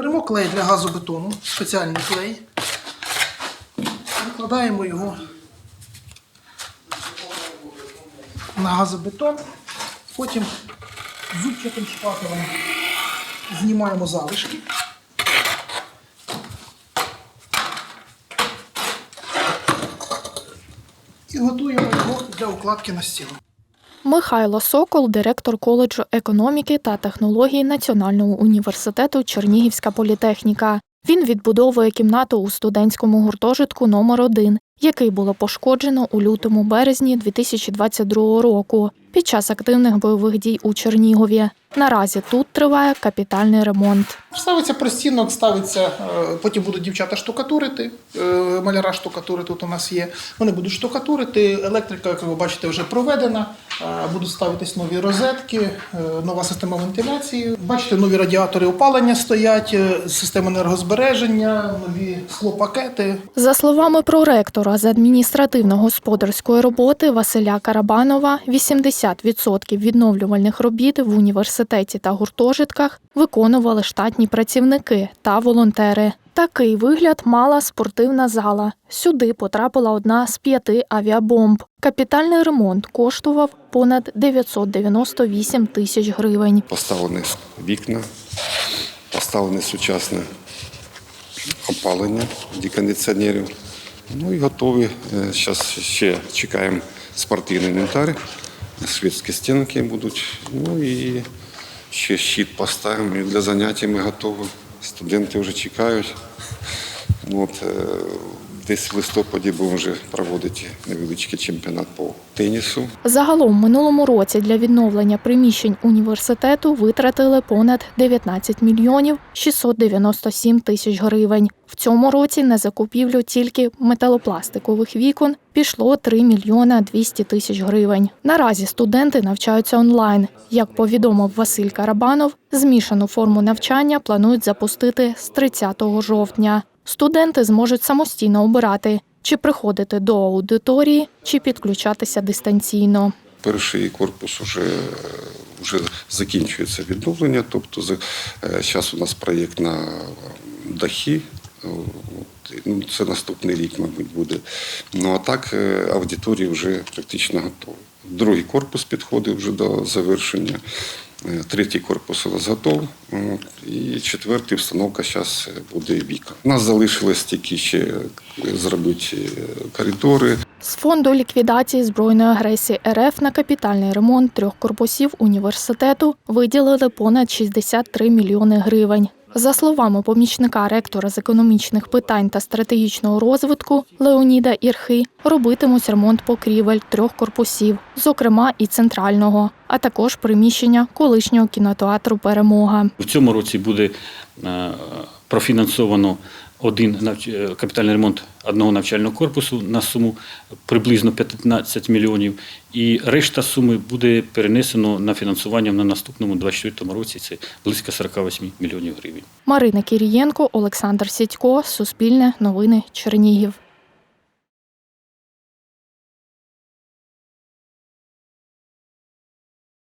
Беремо клей для газобетону, спеціальний клей. Викладаємо його на газобетон. Потім зубчатим шпателем знімаємо залишки. І готуємо його для укладки на стіну. Михайло Сокол, директор коледжу економіки та технологій Національного університету Чернігівська політехніка. Він відбудовує кімнату у студентському гуртожитку номер 1 який було пошкоджено у лютому березні 2022 року під час активних бойових дій у Чернігові. Наразі тут триває капітальний ремонт. Ставиться простінок, ставиться, е, потім будуть дівчата штукатурити, е, маляра штукатури тут у нас є. Вони будуть штукатурити. Електрика, як ви бачите, вже проведена. Е, Будуть ставитись нові розетки, нова система вентиляції. Бачите, нові радіатори опалення стоять, система енергозбереження, нові склопакети. За словами проректора з адміністративно-господарської роботи Василя Карабанова, 80% відновлювальних робіт в університеті та гуртожитках виконували штатні працівники та волонтери. Такий вигляд мала спортивна зала. Сюди потрапила одна з п'яти авіабомб. Капітальний ремонт коштував понад 998 тисяч гривень. Поставлені вікна, поставлене сучасне опалення кондиціонерів. Ну і готові. Зараз ще чекаємо спортивний інвентар, світські стінки будуть. Ну і ще щит поставимо. І для заняття ми готові. Студенти вже чекають. От, е, десь в листопаді будемо вже проводити невеличкий чемпіонат по тенісу. Загалом минулому році для відновлення приміщень університету витратили понад 19 мільйонів 697 тисяч гривень. В цьому році на закупівлю тільки металопластикових вікон пішло 3 мільйона 200 тисяч гривень. Наразі студенти навчаються онлайн. Як повідомив Василь Карабанов, змішану форму навчання планують запустити з 30 жовтня. Студенти зможуть самостійно обирати, чи приходити до аудиторії, чи підключатися дистанційно. Перший корпус вже, вже закінчується відновлення, тобто зараз у нас проєкт на дахи. Ну, це наступний рік, мабуть, буде. Ну а так е, аудиторії вже практично готові. Другий корпус підходить вже до завершення. Е, Третій корпус готов. І четвертий встановка зараз буде віка. У нас залишилось тільки ще зробити е, коридори. З фонду ліквідації збройної агресії РФ на капітальний ремонт трьох корпусів університету виділили понад 63 мільйони гривень. За словами помічника ректора з економічних питань та стратегічного розвитку Леоніда Ірхи, робитимуть ремонт покрівель трьох корпусів, зокрема і центрального, а також приміщення колишнього кінотеатру Перемога. В цьому році буде е, профінансовано один навч- е, капітальний ремонт одного навчального корпусу на суму приблизно 15 мільйонів. І решта суми буде перенесено на фінансування на наступному 24 році. Це близько 48 мільйонів гривень. Марина Кірієнко, Олександр Сідько, Суспільне, Новини, Чернігів.